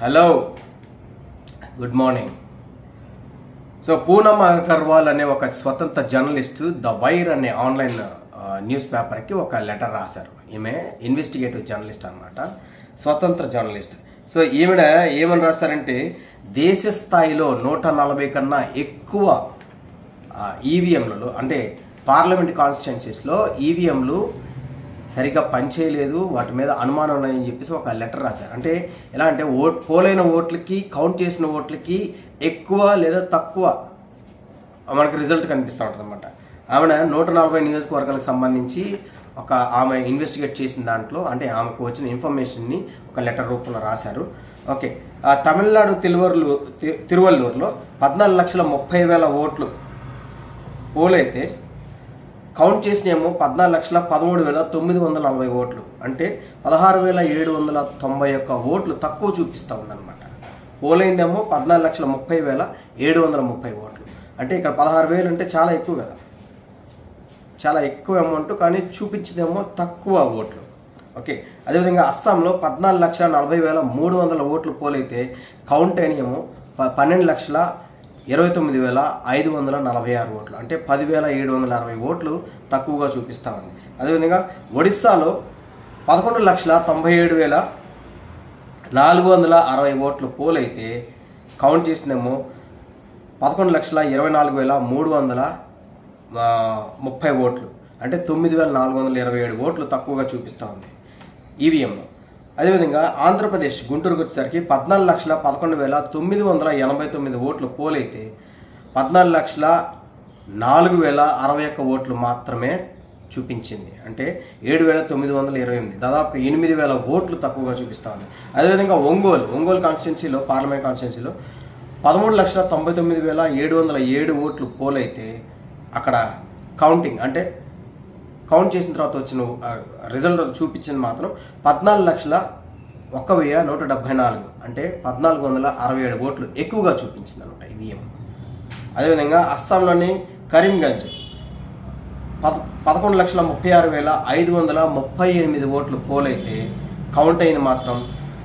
Hello good morning so Poonam Agarwal అనే ఒక స్వతంత్ర జర్నలిస్ట్ ద వైర్ అనే ఆన్లైన్ న్యూస్ పేపర్కి ఒక లెటర్ రాశారు. ఈమె ఇన్వెస్టిగేటివ్ జర్నలిస్ట్ అనమాట స్వతంత్ర జర్నలిస్ట్ సో ఈవిడ ఏమని రాశారంటే దేశ స్థాయిలో నూట నలభై కన్నా ఎక్కువ ఈవీఎంలలో అంటే పార్లమెంట్ కాన్స్టిట్యున్సీస్లో ఈవీఎంలు సరిగ్గా పనిచేయలేదు వాటి మీద అనుమానం ఉన్నాయని చెప్పేసి ఒక లెటర్ రాశారు. అంటే ఎలా అంటే ఓట్ పోలైన ఓట్లకి కౌంట్ చేసిన ఓట్లకి ఎక్కువ లేదా తక్కువ మనకి రిజల్ట్ కనిపిస్తూ ఉంటుంది అనమాట ఆమె నూట నలభై నియోజకవర్గాలకు సంబంధించి ఒక ఆమె ఇన్వెస్టిగేట్ చేసిన దాంట్లో అంటే ఆమెకు వచ్చిన ఇన్ఫర్మేషన్ని ఒక లెటర్ రూపంలో రాశారు. ఓకే. ఆ తమిళనాడు తిరువల్లూరు తి- తిరువల్లూరులో పద్నాలుగు లక్షల ముప్పై వేల ఓట్లు పోలైతే కౌంట్ చేసినేమో పద్నాలుగు లక్షల పదమూడు వేల తొమ్మిది వందల నలభై ఓట్లు. అంటే పదహారు వేల ఏడు వందల తొంభై ఒక్క ఓట్లు తక్కువ చూపిస్తూ ఉందన్నమాట. పోలైందేమో పద్నాలుగు లక్షల ముప్పై వేల ఏడు వందల ముప్పై ఓట్లు. అంటే ఇక్కడ పదహారు వేలు అంటే చాలా ఎక్కువ కదా. చాలా ఎక్కువ అమౌంట్ కానీ చూపించిందేమో తక్కువ ఓట్లు. ఓకే అదేవిధంగా అస్సాంలో పద్నాలుగు లక్షల నలభై వేల మూడు వందల ఓట్లు పోలైతే కౌంట్ అయినేమో ప- పన్నెండు లక్షల ఇరవై తొమ్మిది వేల ఐదు వందల నలభై ఆరు ఓట్లు. అంటే పదివేల ఏడు వందల అరవై ఓట్లు తక్కువగా చూపిస్తూ ఉంది అదేవిధంగా ఒడిస్సాలో పదకొండు లక్షల తొంభై ఏడు వేల నాలుగు వందల అరవై ఓట్లు పోలైతే కౌంట్ చేసినేమో పదకొండు లక్షల ఇరవై నాలుగు వేల మూడు వందల ముప్పై ఓట్లు. అంటే తొమ్మిది వేల నాలుగు వందల ఇరవై ఏడు ఓట్లు తక్కువగా చూపిస్తూ ఉంది ఈవీఎంలో. అదేవిధంగా ఆంధ్రప్రదేశ్ గుంటూరుకు వచ్చేసరికి పద్నాలుగు లక్షల పదకొండు వేల తొమ్మిది వందల ఎనభై తొమ్మిది ఓట్లు పోలైతే పద్నాలుగు లక్షల నాలుగు వేల అరవై ఒక్క ఓట్లు మాత్రమే చూపించింది. అంటే ఏడు వేల తొమ్మిది వందల ఇరవై ఎనిమిది. దాదాపు ఎనిమిది వేల ఓట్లు తక్కువగా చూపిస్తూ ఉంది. అదేవిధంగా ఒంగోలు ఒంగోలు కాన్స్టిట్యున్సీలో పార్లమెంట్ కాన్స్టిట్యున్సీలో పదమూడు లక్షల తొంభై తొమ్మిది వేల ఏడు వందల ఏడు ఓట్లు పోలైతే అక్కడ కౌంటింగ్ అంటే కౌంట్ చేసిన తర్వాత వచ్చిన రిజల్ట్ చూపించింది మాత్రం పద్నాలుగు లక్షల ఒక్క వెయ్యి నూట డెబ్బై నాలుగు. అంటే పద్నాలుగు వందల అరవై ఏడు ఓట్లు ఎక్కువగా చూపించింది అనమాట ఈవీఎం అదేవిధంగా అస్సాంలోని కరీంగంజ్ పద పదకొండు లక్షల ముప్పై ఆరు వేల ఐదు వందల ముప్పై ఎనిమిది ఓట్లు పోలైతే కౌంట్ అయింది మాత్రం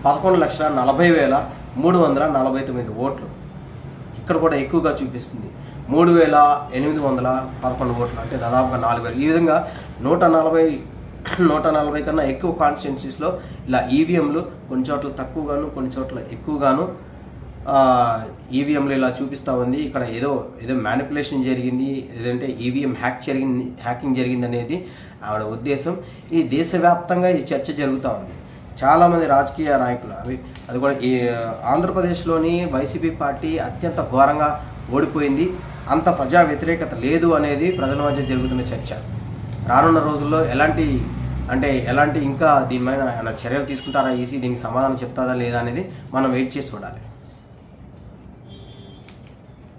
పదకొండు లక్షల నలభై వేల మూడు వందల నలభై తొమ్మిది ఓట్లు. ఇక్కడ కూడా ఎక్కువగా చూపిస్తుంది. మూడు వేల ఎనిమిది వందల పదకొండు ఓట్లు. అంటే దాదాపుగా నాలుగు వేలు. ఈ విధంగా నూట నలభై నూట నలభై కన్నా ఎక్కువ కాన్స్టిట్యున్సీస్లో ఇలా ఈవీఎంలు కొన్ని చోట్ల తక్కువగాను కొన్ని చోట్ల ఎక్కువగాను ఈవీఎంలు ఇలా చూపిస్తూ ఉంది. ఇక్కడ ఏదో ఏదో మ్యానిపులేషన్ జరిగింది. లేదంటే ఈవీఎం హ్యాక్ జరిగింది హ్యాకింగ్ జరిగింది అనేది ఆవిడ ఉద్దేశం. ఈ దేశవ్యాప్తంగా ఈ చర్చ జరుగుతూ ఉంది. చాలామంది రాజకీయ నాయకులు అవి అది కూడా ఈ ఆంధ్రప్రదేశ్లోని వైసీపీ పార్టీ అత్యంత ఘోరంగా ఓడిపోయింది. అంత ప్రజా వ్యతిరేకత లేదు అనేది ప్రజల మధ్య జరుగుతున్న చర్చ. రానున్న రోజుల్లో ఎలాంటి అంటే ఎలాంటి ఇంకా దీనిపైన చర్యలు తీసుకుంటారా ఈసీ? దీనికి సమాధానం చెప్తాదా లేదా అనేది మనం వెయిట్ చేసి చూడాలి.